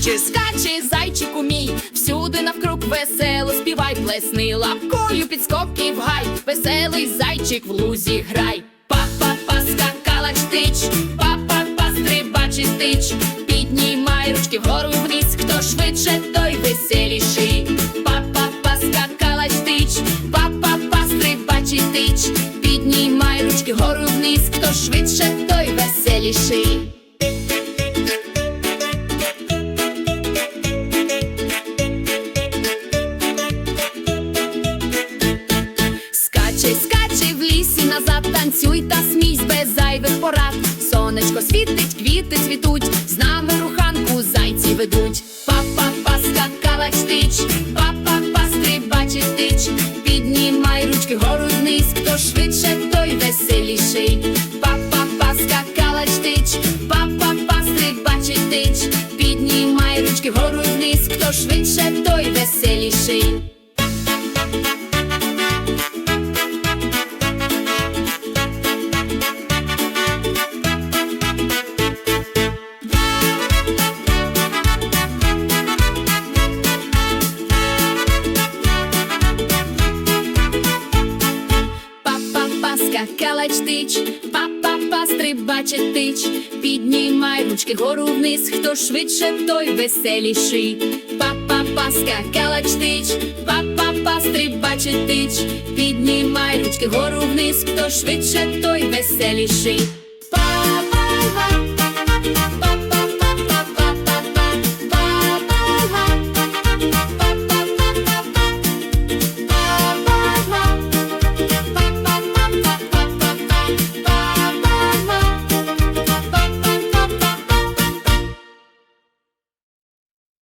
скачи, скачи, зайчику мій, всюди навкруг весело співай, плесни лапкою під скобки в гай, веселий зайчик в лузі грай. Па-па-па, скакалач тич, па-па-па, стрибач і стич, піднімай ручки вгору вниз, хто швидше, той веселіший. Па-па-па, скакалач тич, па-па-па, стрибач і стич, піднімай ручки вгору вниз, хто швидше, той веселіший. Танцюй та смійсь без зайвих порад. Сонечко світить, квіти цвітуть, з нами руханку зайці ведуть. Па-па-па, скакала чтич, па-па-па, стрибачий. Піднімай ручки гору вниз, хто швидше, той веселіший. Па-па-па, скакала чтич, па-па-па, стрибачий стич. Піднімай ручки вгору й вниз, хто швидше, той веселіший. Чтич, па-па-па, стрибаче тич, піднімай ручки гору вниз, хто швидше, той веселіший. Па-па-па, скакалач тич, па-па-па, стрибаче тич, піднімай ручки гору вниз, хто швидше, той веселіший.